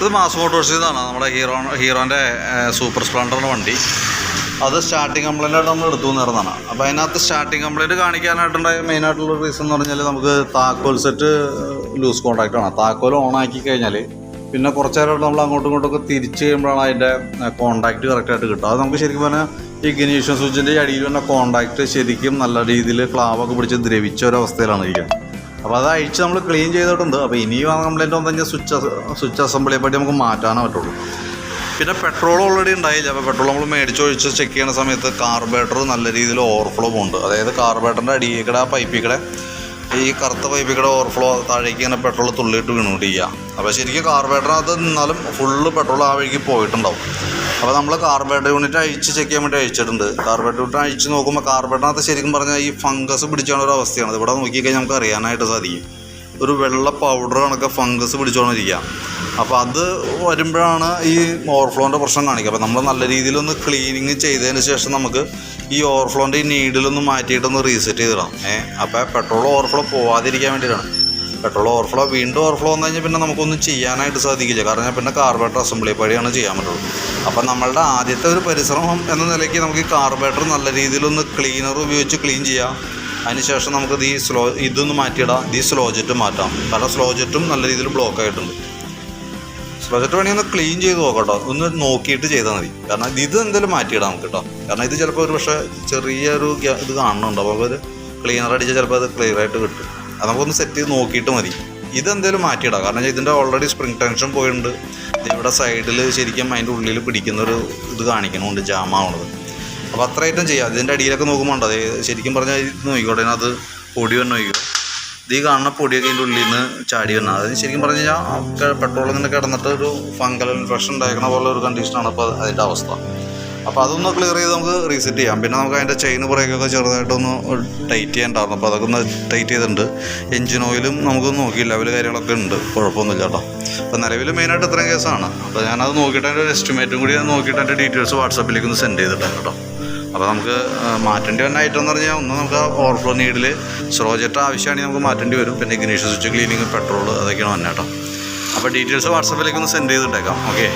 ഇത് mass Motors ഇതാണ് നമ്മുടെ ഹീറോ ഹീറോന്റെ സൂപ്പർ സ്പ്ലണ്ടറിന്റെ വണ്ടി. അത് സ്റ്റാർട്ടിങ് കംപ്ലൈന്റായിട്ട് നമ്മൾ എടുത്തു നേർന്നതാണ് അപ്പോൾ അതിനകത്ത് സ്റ്റാർട്ടിങ് കംപ്ലൈന്റ് കാണിക്കാനായിട്ടുണ്ടായ മെയിനായിട്ടുള്ള റീസൺ എന്ന് പറഞ്ഞാൽ നമുക്ക് താക്കോൽ സെറ്റ് ലൂസ് കോൺടാക്റ്റ് ആണ്. താക്കോൽ ഓൺ ആക്കി കഴിഞ്ഞാൽ പിന്നെ കുറച്ച് നേരമായിട്ട് നമ്മൾ അങ്ങോട്ടും ഇങ്ങോട്ടൊക്കെ തിരിച്ച് കഴിയുമ്പോഴാണ് അതിന്റെ കോൺടാക്റ്റ് കറക്റ്റായിട്ട് കിട്ടുക. അത് നമുക്ക് ശരിക്കും പറഞ്ഞാൽ ഈ ഗനീഷൻ സ്വിച്ചിന്റെ അടിയിൽ തന്നെ കോൺടാക്റ്റ് ശരിക്കും നല്ല രീതിയിൽ ക്ലാവൊക്കെ പിടിച്ച് ദ്രവിച്ച ഒരവസ്ഥയിലാണ് ഇരിക്കുന്നത്. അപ്പോൾ അത് അഴിച്ച് നമ്മൾ ക്ലീൻ ചെയ്തിട്ടുണ്ട്. അപ്പോൾ ഇനിയും ആ കംപ്ലൈന്റ് വന്നു കഴിഞ്ഞാൽ സ്വിച്ച് സ്വിച്ച് അസംബ്ലിയെ പറ്റി നമുക്ക് മാറ്റാനേ പറ്റുള്ളൂ. പിന്നെ പെട്രോൾ ഓൾറെഡി ഉണ്ടായില്ല. അപ്പോൾ പെട്രോൾ നമ്മൾ മേടിച്ചൊഴിച്ച് ചെക്ക് ചെയ്യുന്ന സമയത്ത് കാർബേറ്റർ നല്ല രീതിയിൽ ഓവർഫ്ലോ പോകുന്നുണ്ട് അതായത് കാർബേറ്ററിന്റെ അടിയിൽ കൂടെ ആ പൈപ്പിൽ കൂടെ ഈ കറുത്ത പൈപ്പിക്കടെ കൂടെ ഓവർഫ്ലോ താഴേക്ക് ഇങ്ങനെ പെട്രോൾ തുള്ളിയിട്ട് വീണുകൊണ്ടിരിക്കുക അപ്പോൾ ശരിക്കും കാർബേറ്ററിനകത്ത് നിന്നാലും ഫുള്ള് പെട്രോൾ ആ വഴിക്ക് പോയിട്ടുണ്ടാവും. അപ്പോൾ നമ്മൾ കാർബേറ്റർ യൂണിറ്റ് അഴിച്ച് ചെക്ക് ചെയ്യാൻ വേണ്ടി അഴിച്ചിട്ടുണ്ട്. കാർബേറ്റർ യൂണിറ്റ് അഴിച്ച് നോക്കുമ്പോൾ കാർബേറ്ററിനകത്ത് ശരിക്കും പറഞ്ഞാൽ ഈ ഫംഗസ് പിടിച്ചാണ് ഒരു അവസ്ഥയാണ്. ഇവിടെ നോക്കിക്കഴിഞ്ഞാൽ നമുക്ക് അറിയാനായിട്ട് സാധിക്കും. ഒരു വെള്ള പൗഡർ കണക്കെ ഫംഗസ് പിടിച്ചുകൊണ്ടിരിക്കുക അപ്പോൾ അത് വരുമ്പോഴാണ് ഈ ഓവർഫ്ലോന്റെ പ്രശ്നം കാണിക്കുക അപ്പോൾ നമ്മൾ നല്ല രീതിയിലൊന്ന് ക്ലീനിങ് ചെയ്തതിന് ശേഷം നമുക്ക് ഈ ഓവർഫ്ലോന്റെ ഈ നീഡിലൊന്ന് മാറ്റിയിട്ടൊന്ന് റീസെറ്റ് ചെയ്തിടാം ഏഹ് അപ്പോൾ പെട്രോൾ ഓവർഫ്ലോ പോവാതിരിക്കാൻ വേണ്ടിയിട്ടാണ് പെട്രോൾ ഓവർഫ്ലോ വീണ്ടും ഓവർഫ്ലോ വന്നു കഴിഞ്ഞാൽ പിന്നെ നമുക്കൊന്നും ചെയ്യാനായിട്ട് സാധിക്കില്ല. കാരണം പിന്നെ കാർബേറ്റർ അസംബ്ലി പടിയാണ് ചെയ്യാൻ പറ്റുള്ളൂ. അപ്പം നമ്മളുടെ ആദ്യത്തെ ഒരു പരിശ്രമം എന്ന നിലയ്ക്ക് നമുക്ക് ഈ കാർബേറ്റർ നല്ല രീതിയിലൊന്ന് ക്ലീനർ ഉപയോഗിച്ച് ക്ലീൻ ചെയ്യാം. അതിനുശേഷം നമുക്ക് ഈ സ്ലോ ഇതൊന്ന് മാറ്റിയിടാം. ഈ സ്ലോ ജെറ്റ് മാറ്റാം. കാരണം സ്ലോ ജെറ്റും നല്ല രീതിയിൽ ബ്ലോക്ക് ആയിട്ടുണ്ട്. സ്ലോ പണി ഒന്ന് ക്ലീൻ ചെയ്ത് നോക്കട്ടോ. ഒന്ന് നോക്കിയിട്ട് ചെയ്താൽ മതി. കാരണം ഇത് എന്തായാലും മാറ്റിയിടാം നമുക്ക് കേട്ടോ. കാരണം ഇത് ചിലപ്പോൾ ഒരു പക്ഷേ ചെറിയൊരു ഇത് കാണുന്നുണ്ട്. അപ്പോൾ അത് ക്ലീനർ അടിച്ചാൽ ചിലപ്പോൾ അത് ക്ലിയർ ആയിട്ട് കിട്ടും. അത് നമുക്കൊന്ന് സെറ്റ് ചെയ്ത് നോക്കിയിട്ട് മതി. ഇതെന്തേലും മാറ്റിയിടാം. കാരണം ഇതിന്റെ ഓൾറെഡി സ്പ്രിംഗ് ടെൻഷൻ പോയിട്ടുണ്ട്. ഇത് ഇവിടെ സൈഡിൽ ശരിക്കും അതിന്റെ ഉള്ളിൽ പിടിക്കുന്നൊരു ഇത് കാണിക്കണമുണ്ട് ജാമാവണത് അപ്പോൾ അത്ര ഐറ്റം ചെയ്യാം. ഇതിന്റെ അടിയിലൊക്കെ നോക്കുമ്പോൾ ഉണ്ട്? അത് ശരിക്കും പറഞ്ഞാൽ ഇത് നോക്കിക്കോട്ടെ അതിനകത്ത് പൊടി വന്നു നോക്കിക്കോ. ഇത് ഈ കാണുന്ന പൊടിയൊക്കെ ഇതിന്റെ ഉള്ളിൽ നിന്ന് ചാടി വന്നത് അത് ശരിക്കും പറഞ്ഞു കഴിഞ്ഞാൽ പെട്രോൾ ഇങ്ങനെ കിടന്നിട്ട് ഒരു ഫംഗൽ ഇൻഫെക്ഷൻ ഉണ്ടായിരിക്കണ പോലെ ഒരു കണ്ടീഷനാണ് ഇപ്പോൾ അതിന്റെ അവസ്ഥ. അപ്പോൾ അതൊന്ന് ക്ലിയർ ചെയ്ത് നമുക്ക് റീസെറ്റ് ചെയ്യാം. പിന്നെ നമുക്ക് അതിന്റെ ചെയിൻ പുറകൊക്കെ ചെറുതായിട്ടൊന്ന് ടൈറ്റ് ചെയ്യാനുണ്ടായിരുന്നു അപ്പോൾ അതൊക്കെ ഒന്ന് ടൈറ്റ് ചെയ്തിട്ടുണ്ട്. എഞ്ചിൻ ഓയിലും നമുക്ക് നോക്കി ലെവൽ കാര്യങ്ങളൊക്കെ ഉണ്ട്. കുഴപ്പമൊന്നുമില്ല കേട്ടോ. അപ്പോൾ നിലവിൽ മെയിനായിട്ട് ഇത്രയും കേസാണ് അപ്പോൾ ഞാനത് നോക്കിയിട്ട് അതിന്റെ ഒരു എസ്റ്റിമേറ്റും കൂടി നോക്കിയിട്ട് അതിന്റെ ഡീറ്റെയിൽസ് വാട്സാപ്പിലേക്ക് ഒന്ന് സെൻഡ് ചെയ്തിട്ടുണ്ട് കേട്ടോ. അപ്പോൾ നമുക്ക് മാറ്റേണ്ടി എന്ന് പറഞ്ഞാൽ ഒന്ന് നമുക്ക് ഓവർഫ്ലോ നീഡിൽ സ്രോജറ്റ് ആവശ്യമാണെങ്കിൽ നമുക്ക് മാറ്റേണ്ടി വരും. പിന്നെ ഇഗ്നീഷൻ സ്വിച്ച് ക്ലീനിങ് പെട്രോൾ അതൊക്കെയാണ് വന്നേട്ടോ അപ്പോൾ ഡീറ്റെയിൽസ് വാട്സപ്പിലേക്ക് ഒന്ന് സെൻഡ് ചെയ്തിട്ടേക്കാം. ഓക്കെ